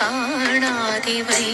കാണാതെ വൈ